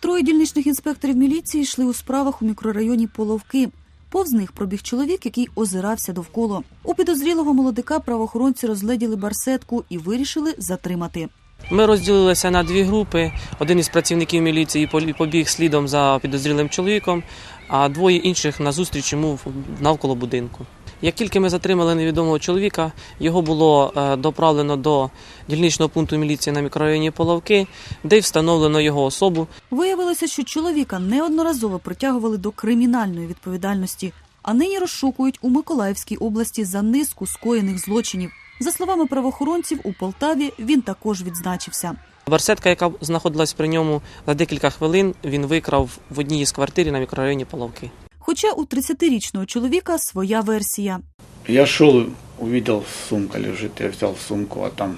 Троє дільничних інспекторів міліції йшли у справах у мікрорайоні Половки. Повз них пробіг чоловік, який озирався довкола. У підозрілого молодика правоохоронці розгледіли барсетку і вирішили затримати. Ми розділилися на дві групи. Один із працівників міліції побіг слідом за підозрілим чоловіком, а двоє інших назустріч йому навколо будинку. Як тільки ми затримали невідомого чоловіка, його було е, доправлено до дільничного пункту міліції на мікрорайоні Половки, де й встановлено його особу. Виявилося, що чоловіка неодноразово притягували до кримінальної відповідальності, а нині розшукують у Миколаївській області за низку скоєних злочинів. За словами правоохоронців, у Полтаві він також відзначився. Барсетка, яка знаходилась при ньому за декілька хвилин, він викрав в одній із квартир на мікрорайоні Половки. Хоча у 30-річного чоловіка своя версія. Я шел, увидел, сумка лежит, я взял сумку, а там,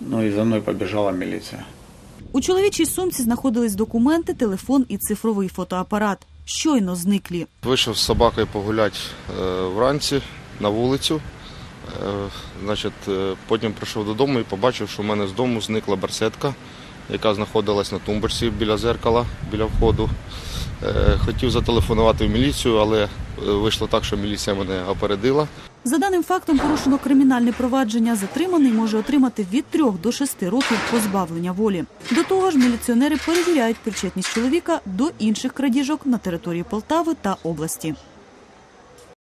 ну и за мной побежала милиция. У чоловічій сумці знаходились документи, телефон і цифровий фотоапарат. Щойно зниклі. Вийшов з собакою погуляти е, вранці на вулицю. Е, значить, е, потім прийшов додому і побачив, що в мене з дому зникла барсетка, яка знаходилась на тумбочці біля зеркала, біля входу. Е, хотів зателефонувати в міліцію, але е, вийшло так, що міліція мене опередила. За даним фактом порушено кримінальне провадження. Затриманий може отримати від 3 до 6 років позбавлення волі. До того ж, міліціонери перевіряють причетність чоловіка до інших крадіжок на території Полтави та області.